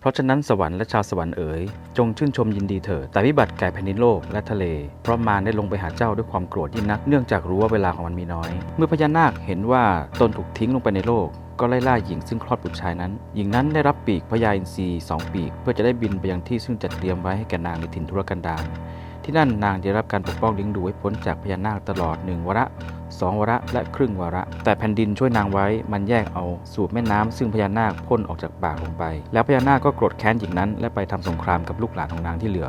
เพราะฉะนั้นสวรรค์และชาวสวรรค์เอ๋ยจงชื่นชมยินดีเถิดแต่วิบัติแก่แผ่นดินโลกและทะเล เพราะมารได้ลงไปหาเจ้าด้วยความโกรธยิ่งนักเนื่องจากรู้ว่าเวลาของมันมีน้อย เมื่อพญานาคเห็นว่าตนถูกทิ้งลงไปในโลก ก็ไล่ล่าหญิงซึ่งคลอดบุตรชายนั้น หญิงนั้นได้รับปีกพญาอินทรีสองปีก เพื่อจะได้บินไปยังที่ซึ่งจัดเตรียมไว้ให้แก่นางในถิ่นทุรกันดาร ที่นั่นนางจะได้รับการปกป้องเลี้ยงดูให้พ้นจากพญานาคตลอดหนึ่งวาระสองวาระและครึ่งวาระ แต่แผ่นดินช่วยนางไว้มันแยกเอาสูบแม่น้ำซึ่งพญานาคพ่นออกจากปากลงไป แล้วพญานาคก็โกรธแค้นหญิงนั้นและไปทำสงครามกับลูกหลานของนางที่เหลือ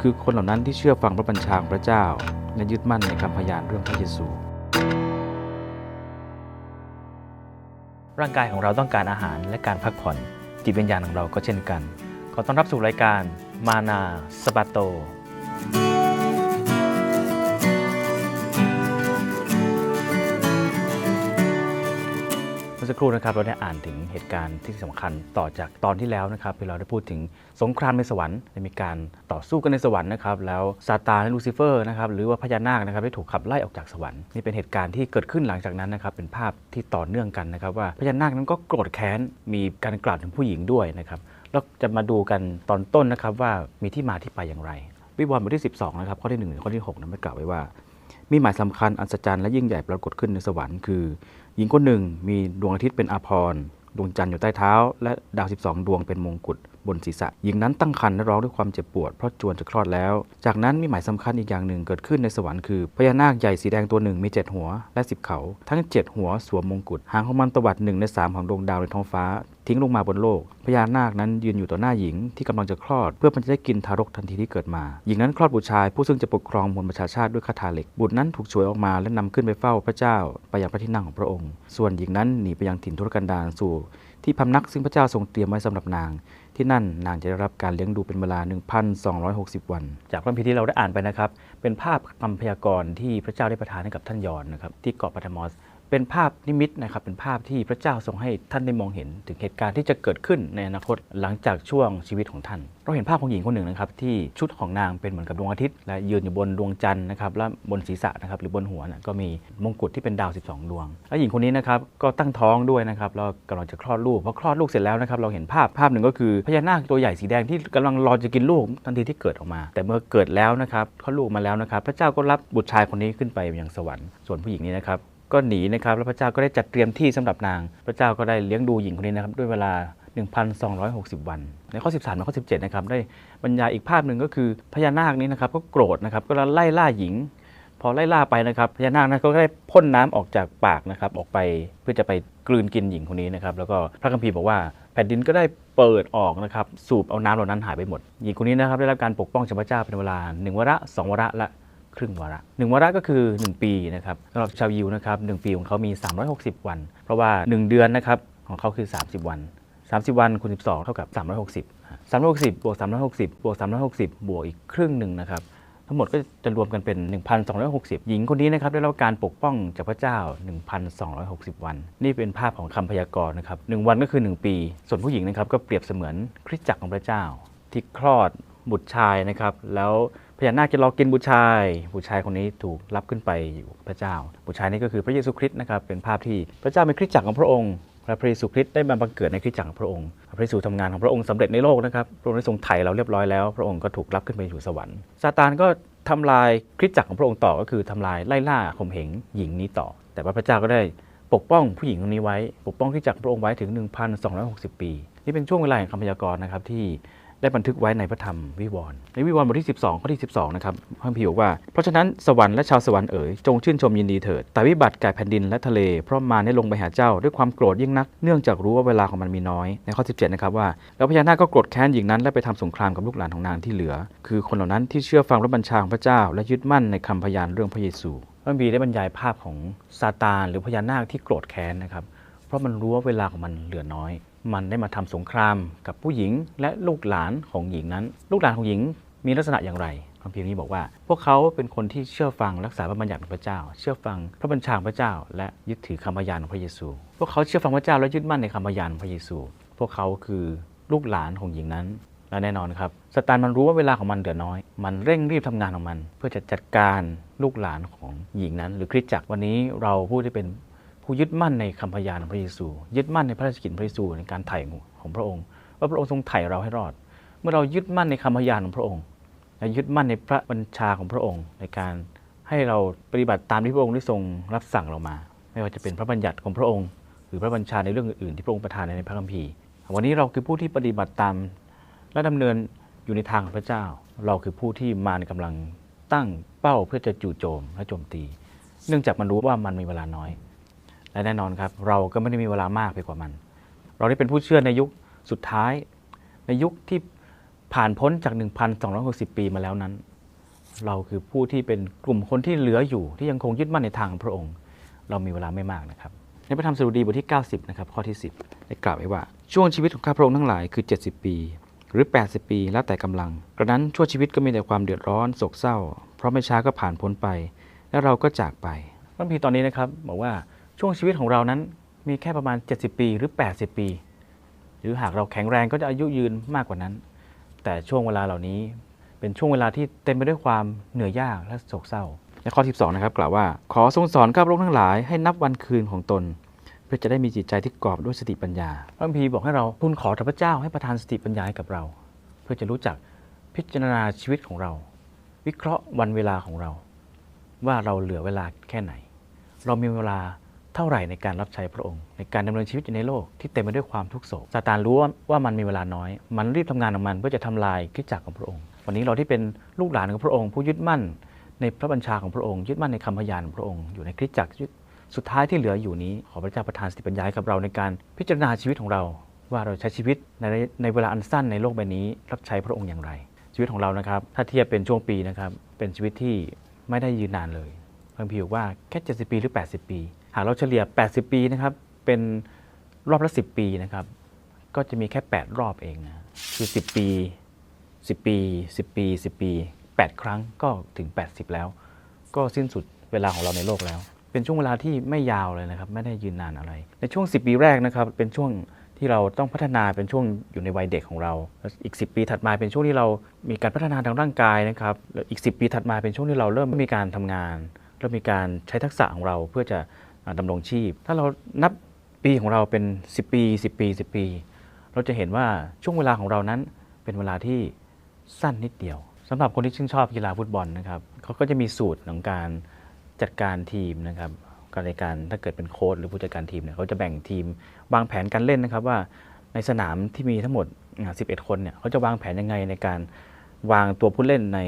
คือคนเหล่านั้นที่เชื่อฟังพระบัญชาของพระเจ้า และยึดมั่นในคำพยานเรื่องพระเยซู ร่างกายของเราต้องการอาหารและการพักผ่อนจิตวิญญาณของเราก็เช่นกัน ขอต้อนรับสู่รายการมานาสปาโต สักครู่นะครับเราได้อ่านถึงเหตุการณ์ที่สำคัญต่อจากตอนที่แล้วนะครับที่เราได้พูดถึงสงครามในสวรรค์ได้มีการต่อสู้กันในสวรรค์นะครับแล้วซาตานและลูซิเฟอร์นะครับหรือว่าพญานาคนะครับได้ถูกขับไล่ออกจากสวรรค์นี่เป็นเหตุการณ์ที่เกิดขึ้นหลังจากนั้นนะครับเป็นภาพที่ต่อเนื่องกันนะครับว่าพญานาคนั้นก็โกรธแค้นมีการกล่าวถึงผู้หญิงด้วยนะครับแล้วจะมาดูกันตอนต้นนะครับว่ามีที่มาที่ไปอย่างไรวิวรณ์บทที่ 12 นะครับข้อที่1ถึงข้อที่6นั้นได้กล่าวไว้ว่า มีหมายสำคัญอัศจรรย์และยิ่งใหญ่ปรากฏขึ้นในสวรรค์คือ หญิงคนหนึ่งมีดวงอาทิตย์เป็นอาภรณ์ดวงจันทร์อยู่ใต้เท้า และดาว 12 ดวงเป็นมงกุฎ บนศีรษะหญิงนั้นตั้งครรภ์และร้องด้วยความเจ็บปวดเพราะจวนจะคลอดแล้ว จากนั้นมีหมายสำคัญอีกอย่างหนึ่งเกิดขึ้นในสวรรค์คือพญานาคใหญ่สีแดงตัวหนึ่งมี 7 หัวและ 10 เขา ทั้ง 7 หัวสวมมงกุฎหางของมันตวัดหนึ่งในสามของดวงดาวในท้องฟ้า ทิ้งลงมาบนโลกพญานาคนั้นยืนอยู่ต่อหน้าหญิงที่กำลังจะคลอด เพื่อมันจะได้กินทารกทันทีที่เกิดมา หญิงนั้นคลอดบุตรชายผู้ซึ่งจะปกครองมวลประชาชาติด้วยคาถาเหล็กบุตรนั้นถูกฉวยออกมาและนำขึ้นไปเฝ้าพระเจ้า ไปยังพระที่นั่งของพระองค์ ส่วนหญิงนั้นหนีไปยังถิ่นทุรกันดารสู่ ที่พำนักซึ่งพระเจ้าทรงเตรียมไว้สำหรับนาง ที่นั่นนางจะได้รับการเลี้ยงดูเป็นเวลา 1,260 วัน จากพระคัมภีร์ที่เราได้อ่านไปนะครับ เป็นภาพคำพยากรณ์ที่พระเจ้าได้ประทานให้กับท่านยอนนะครับที่เกาะปาทมอส เป็นภาพนิมิตนะครับเป็นภาพที่พระเจ้าทรงให้ท่านได้มองเห็น ถึงเหตุการณ์ที่จะเกิดขึ้นในอนาคตหลังจากช่วงชีวิตของท่าน เราเห็นภาพของหญิงคนหนึ่งนะครับที่ชุดของนางเป็นเหมือนกับดวงอาทิตย์ และยืนอยู่บนดวงจันทร์นะครับและบนศีรษะนะครับหรือบนหัวนะก็มีมงกุฎที่เป็นดาว 12 ดวง และหญิงคนนี้นะครับก็ตั้งท้องด้วยนะครับแล้วกำลังจะคลอดลูกพอคลอดลูกเสร็จแล้วนะครับเราเห็นภาพภาพหนึ่งก็คือพญานาคตัวใหญ่สีแดงที่กำลังรอจะกินลูกทันทีที่เกิดออกมา แต่เมื่อเกิดแล้วนะครับคลอดลูกมาแล้วนะครับพระเจ้าก็รับบุตรชายคนนี้ขึ้นไปยังสวรรค์ส่วนผู้หญิงนี้นะครับ ก็หนีนะครับแล้วพระเจ้าก็ได้จัดเตรียมที่สำหรับนาง พระเจ้าก็ได้เลี้ยงดูหญิงคนนี้นะครับด้วยเวลา 1,260 วัน ในข้อ 13และข้อ 17นะครับได้บรรยายอีกภาพหนึ่งก็คือพญานาคนี้นะครับก็โกรธนะครับก็ไล่ล่าหญิง พอไล่ล่าไปนะครับพญานาคนั้นก็ได้พ่นน้ำออกจากปากนะครับออกไปเพื่อจะไปกลืนกินหญิงคนนี้นะครับแล้วก็พระคัมภีร์บอกว่าแผ่นดินก็ได้เปิดออกนะครับสูบเอาน้ำเหล่านั้นหายไปหมด หญิงคนนี้นะครับได้รับการปกป้องจากพระเจ้าเป็นเวลาหนึ่งวาระสองวาระและ ครึ่งวาระหนึ่งวาระก็คือ 1 ปีนะครับสำหรับชาวยิวนะครับหนึ่งปีของเขามี 360 วัน เพราะว่า 1 เดือนนะครับของเขาคือ 30 วัน 30 วันคูณ12 เท่ากับ 360 360 บวก 360 บวก 360 บวกอีกครึ่งหนึ่งนะครับทั้งหมดก็จะรวมกันเป็น 1,260 หญิงคนนี้นะครับได้รับการปกป้องจากพระเจ้า 1,260 วัน นี่เป็นภาพของคำพยากรณ์นะครับหนึ่งวันก็คือ 1 ปี ส่วนผู้หญิงนะครับก็เปรียบเสมือนคริสตจักรของพระเจ้า ที่คลอด บุตรชายนะครับ แล้วพญานาคจะรอกินบุตรชาย บุตรชายคนนี้ถูกรับขึ้นไปอยู่พระเจ้า บุตรชายนี้ก็คือพระเยซูคริสต์นะครับเป็นภาพที่พระเจ้าเป็นคริสตจักรของพระองค์และพระเยซูคริสต์ได้มาบังเกิดในคริสตจักรของพระองค์ พระเยซูทำงานของพระองค์สำเร็จในโลกนะครับพระองค์ได้ทรงไถ่เราเรียบร้อยแล้ว พระองค์ก็ถูกรับขึ้นไปอยู่สวรรค์ซาตานก็ทำลายคริสตจักรของพระองค์ต่อก็คือทำลายไล่ล่าข่มเหงหญิงนี้ต่อ แต่ว่าพระเจ้าก็ได้ปกป้องผู้หญิงคนนี้ไว้ ปกป้องคริสตจักรพระองค์ไว้ถึง 1,260 ปี นี่เป็นช่วงเวลาแห่งคำพยากรณ์นะครับที่ ได้บันทึกไว้ในพระธรรมวิวรณ์ในวิวรณ์บทที่ 12 ข้อที่ 12 นะครับพระคัมภีบอกว่า เพราะฉะนั้นสวรรค์และชาวสวรรค์เอ๋ยจงชื่นชมยินดีเถิด แต่วิบัติแก่แผ่นดินและทะเล เพราะมาได้ลงไปหาเจ้าด้วยความโกรธยิ่งนัก เนื่องจากรู้ว่าเวลาของมันมีน้อย ในข้อ 17 นะครับว่า แล้วพญานาคก็โกรธแค้นหญิงนั้นและไปทำสงครามกับลูกหลานของนางที่เหลือ คือคนเหล่านั้นที่เชื่อฟังพระบัญชาของพระเจ้า และยึดมั่นในคำพยานเรื่องพระเยซูพระคัมภีได้บรรยายภาพของซาตานหรือพญานาคที่โกรธแค้นนะครับ เพราะมันรู้ว่าเวลาของมันเหลือน้อย มันได้มาทำสงครามกับผู้หญิงและลูกหลานของหญิงนั้น ลูกหลานของหญิงมีลักษณะอย่างไรคำพีร์นี้บอกว่า พวกเขาเป็นคนที่เชื่อฟังรักษาพระบัญญัติของพระเจ้า เชื่อฟังพระบัญชาของพระเจ้า และยึดถือคำพยานของพระเยซู พวกเขาเชื่อฟังพระเจ้าและยึดมั่นในคำพยานของพระเยซู พวกเขาคือลูกหลานของหญิงนั้น และแน่นอนครับสตานมันรู้ว่าเวลาของมันเหลือน้อย มันเร่งรีบทำงานของมัน เพื่อจะจัดการลูกหลานของหญิงนั้น หรือคริสตจักรวันนี้เราผู้ที่เป็น ผู้ยึดมั่นในคำพยานของพระเยซู ยึดมั่นในพระราชกิจพระเยซูในการไถ่ของพระองค์ ว่าพระองค์ทรงไถ่เราให้รอด เมื่อเรายึดมั่นในคำพยานของพระองค์และยึดมั่นในพระบัญชาของพระองค์ ในการให้เราปฏิบัติตามที่พระองค์ได้ทรงรับสั่งเรามา ไม่ว่าจะเป็นพระบัญญัติของพระองค์ หรือพระบัญชาในเรื่องอื่นๆที่พระองค์ประทานในพระคัมภีร์ วันนี้เราคือผู้ที่ปฏิบัติตามและดำเนินอยู่ในทางของพระเจ้า เราคือผู้ที่มารกำลังตั้งเป้าเพื่อจะจู่โจมและโจมตี เนื่องจากมันรู้ว่ามันมีเวลาน้อย และแน่นอนครับเราก็ไม่ได้มีเวลามากไปกว่ามัน เราได้เป็นผู้เชื่อในยุคสุดท้าย ในยุคที่ผ่านพ้นจาก 1,260 ปีมาแล้วนั้น เราคือผู้ที่เป็นกลุ่มคนที่เหลืออยู่ที่ยังคงยึดมั่นในทางพระองค์ เรามีเวลาไม่มากนะครับในพระธรรมสดุดีบทที่ 90 นะครับข้อที่ 10 ได้กล่าวไว้ว่า ช่วงชีวิตของข้าพระองค์ทั้งหลายคือ 70 ปี หรือ 80 ปีแล้วแต่กำลัง กระนั้นชั่วชีวิตก็มีแต่ความเดือดร้อนโศกเศร้า เพราะไม่ช้าก็ผ่านพ้นไป และเราก็จากไปพระคัมภีตอนนี้นะครับบอกว่า ช่วงชีวิตของเรานั้นมีแค่ประมาณ 70 ปีหรือ 80 ปี หรือหากเราแข็งแรงก็จะอายุยืนมากกว่านั้น แต่ช่วงเวลาเหล่านี้ เป็นช่วงเวลาที่เต็มไปด้วยความเหนื่อยยากและโศกเศร้าในข้อ 12 นะครับกล่าวว่า ขอทรงสอนข้าพระองค์ทั้งหลายให้นับวันคืนของตน เพื่อจะได้มีจิตใจที่กรอบด้วยสติปัญญา พระคัมภีบอกให้เราทูลขอพระเจ้าให้ประทานสติปัญญาให้กับเรา เพื่อจะรู้จักพิจารณาชีวิตของเรา วิเคราะห์วันเวลาของเรา ว่าเราเหลือเวลาแค่ไหน เรามีเวลา เท่าไหร่ในการรับใช้พระองค์ ในการดำเนินชีวิตอยู่ในโลกที่เต็มไปด้วยความทุกข์โศกซาตานรู้ว่ามันมีเวลาน้อย มันรีบทำงานของมันเพื่อจะทำลายคริสตจักรของพระองค์ วันนี้เราที่เป็นลูกหลานของพระองค์ ผู้ยึดมั่น ในพระบัญชาของพระองค์ ยึดมั่นในคำพยานของพระองค์อยู่ในคริสตจักรสุดท้ายที่เหลืออยู่นี้ขอพระเจ้าประทานสติปัญญาให้กับเราในการพิจารณาชีวิตของเรา ว่าเราใช้ชีวิตในในเวลาอันสั้นในโลกใบนี้ รับใช้พระองค์อย่างไร ชีวิตของเรานะครับ ถ้าเทียบเป็นช่วงปีนะครับเป็นชีวิตที่ไม่ได้ยืนนานเลยพระคัมภีร์บอกว่าแค่70ปีหรือ 80 ปี หากเราเฉลี่ย 80 ปีนะครับ เป็นรอบละ 10 ปีนะครับ ก็จะมีแค่ 8 รอบเองนะคือ 10 ปี 10 ปี 10 ปี 10 ปี 8 ครั้งก็ถึง 80 แล้ว ก็สิ้นสุดเวลาของเราในโลกแล้ว เป็นช่วงเวลาที่ไม่ยาวเลยนะครับ ไม่ได้ยืนนานอะไร ในช่วง 10 ปีแรกนะครับ เป็นช่วงที่เราต้องพัฒนาเป็นช่วงอยู่ในวัยเด็กของเรา อีก 10 ปีถัดมาเป็นช่วงที่เรามีการพัฒนาทางร่างกายนะครับ อีก 10 ปีถัดมาเป็นช่วงที่เราเริ่มมีการทำงาน เริ่มมีการใช้ทักษะของเราเพื่อจะ ดำรงชีพ ถ้าเรานับปีของเราเป็น 10 ปี 10 ปี 10 ปี เราจะเห็นว่าช่วงเวลาของเรานั้นเป็นเวลาที่สั้นนิดเดียวสำหรับคนที่ชื่นชอบกีฬาฟุตบอลนะครับเขาก็จะมีสูตรของการจัดการทีมนะครับการในการถ้าเกิดเป็นโค้ชหรือผู้จัดการทีมเนี่ยเขาจะแบ่งทีมวางแผนการเล่นนะครับว่าในสนามที่มีทั้งหมด 11 คนเนี่ยเขาจะวางแผนยังไงในการวางตัวผู้เล่นใน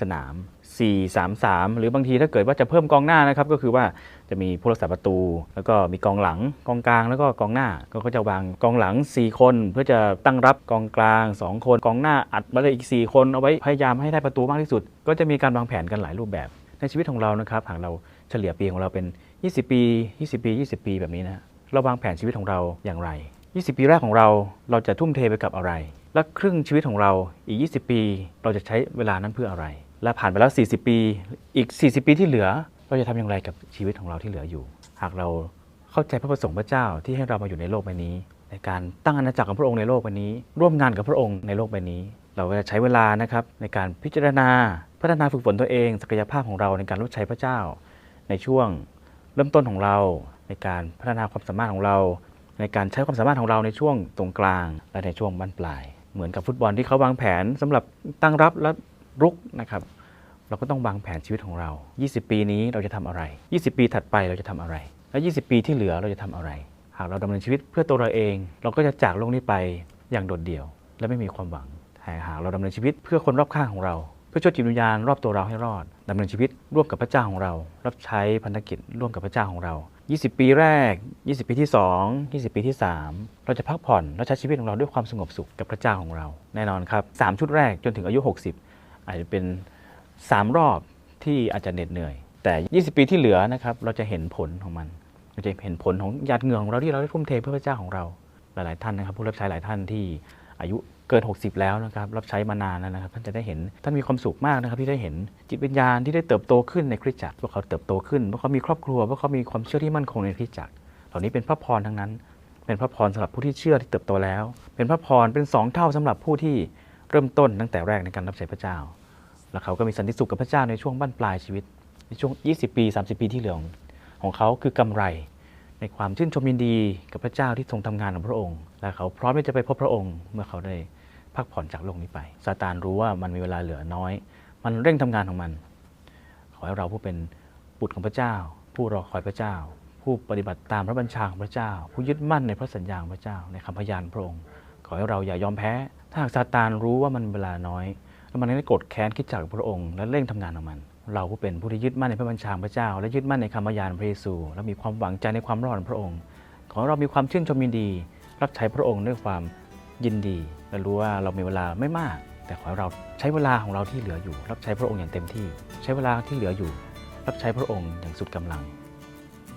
สนาม 4 3 3 หรือบางทีถ้าเกิดว่าจะเพิ่มกองหน้านะครับก็คือว่าจะมีผู้รักษาประตู แล้วก็มีกองหลังกองกลางแล้วก็กองหน้าก็จะวางกองหลัง 4 คน เพื่อจะตั้งรับกองกลาง 2 คนกองหน้าอัดมาเลยอีก 4 คนเอาไว้พยายามให้ได้ประตูมากที่สุด ก็จะมีการวางแผนกันหลายรูปแบบ ในชีวิตของเรานะครับหากเราเฉลี่ยปีของเราเป็น 20 ปี 20 ปี 20 ปีแบบนี้นะเราวางแผนชีวิตของเราอย่างไร 20 ปีแรกของเราเราจะทุ่มเทไปกับอะไร และครึ่งชีวิตของเราอีก 20 ปี เราจะใช้เวลานั้นเพื่ออะไร และผ่านไปแล้ว 40 ปี อีก 40 ปีที่เหลือ เราจะทำอย่างไรกับชีวิตของเราที่เหลืออยู่ หากเราเข้าใจพระประสงค์พระเจ้าที่ให้เรามาอยู่ในโลกใบนี้ ในการตั้งอาณาจักรของพระองค์ในโลกใบนี้ ร่วมงานกับพระองค์ในโลกใบนี้ เราก็จะใช้เวลานะครับในการพิจารณาพัฒนาฝึกฝนตัวเอง ศักยภาพของเราในการรับใช้พระเจ้า ในช่วงเริ่มต้นของเรา ในการพัฒนาความสามารถของเรา ในการใช้ความสามารถของเราในช่วงตรงกลาง และในช่วงบั้นปลาย เหมือนกับฟุตบอลที่เขาวางแผนสำหรับตั้งรับและรุกนะครับ เราก็ต้องวางแผนชีวิตของเรา 20 ปีนี้เราจะทำอะไร 20 ปีถัดไปเราจะทำอะไร และ 20 ปีที่เหลือเราจะทำอะไร หากเราดำเนินชีวิตเพื่อตัวเราเอง เราก็จะจากโลกนี้ไปอย่างโดดเดี่ยว และไม่มีความหวังแต่หากเราดำเนินชีวิตเพื่อคนรอบข้างของเรา เพื่อช่วยจิตวิญญาณรอบตัวเราให้รอดดำเนินชีวิตร่วมกับพระเจ้าของเรา รับใช้พันธกิจร่วมกับพระเจ้าของเรา 20 ปีแรก 20 ปีที่ 2 20 ปีที่ 3 เราจะพักผ่อนและใช้ชีวิตของเราด้วยความสงบสุขกับพระเจ้าของเรา แน่นอนครับ 3 ชุดแรกจนถึงอายุ 60 อาจจะเป็น 3 รอบที่อาจจะเหน็ดเหนื่อย แต่ 20 ปีที่เหลือนะครับเราจะเห็นผลของมันเราจะเห็นผลของหยาดเหงื่อของเราที่เราได้ทุ่มเทเพื่อพระเจ้าของเราหลาย ๆ ท่านนะครับ ผู้รับใช้หลายท่านที่อายุเกิน 60 แล้วนะครับรับใช้มานานแล้วนะครับ ท่านจะได้เห็นท่านมีความสุขมากนะครับ ที่ได้เห็นจิตวิญญาณที่ได้เติบโตขึ้นในคริสตจักรพวกเขาเติบโตขึ้นพราเขามีครอบครัวพราเขามีความเชื่อที่มั่นคงในคริสตจักร เหล่านี้เป็นพระพรทั้งนั้น เป็นพระพรสำหรับผู้ที่เชื่อที่เติบโตแล้ว เป็นพระพรเป็นสองเท่าสำหรับผู้ที่เริ่มต้นตั้งแต่แรกในการรับใช้พระเจ้า แล้วเขาก็มีสันติสุขกับพระเจ้าในช่วงบั้นปลายชีวิต ในช่วง 20 ปี 30 ปีที่เหลือของของเขาคือกำไร ในความชื่นชมยินดีกับพระเจ้าที่ทรงทำงานของพระองค์ และเขาพร้อมที่จะไปพบพระองค์ เมื่อเขาได้พักผ่อนจากโลกนี้ไปซาตานรู้ว่ามันมีเวลาเหลือน้อย มันเร่งทำงานของมัน ขอให้เราผู้เป็นบุตรของพระเจ้า ผู้รอคอยพระเจ้า ผู้ปฏิบัติตามพระบัญชาของพระเจ้า ผู้ยึดมั่นในพระสัญญาของพระเจ้าในคำพยานพระองค์ ขอให้เราอย่ายอมแพ้ ถ้าหากซาตานรู้ว่ามันเวลาน้อย แล้วมันได้โกรธแค้นคิดจากพระองค์ และเร่งทำงานของมัน เราผู้เป็นผู้ที่ยึดมั่นในพระบัญชาพระเจ้า และยึดมั่นในคำพยานพระเยซู และมีความหวังใจในความรอดของพระองค์ ขอเรามีความชื่นชมยินดี รับใช้พระองค์ด้วยความยินดี และรู้ว่าเรามีเวลาไม่มาก แต่ขอเราใช้เวลาของเราที่เหลืออยู่ รับใช้พระองค์อย่างเต็มที่ ใช้เวลาที่เหลืออยู่ รับใช้พระองค์อย่างสุดกำลัง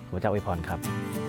ขอพระเจ้าอวยพรครับ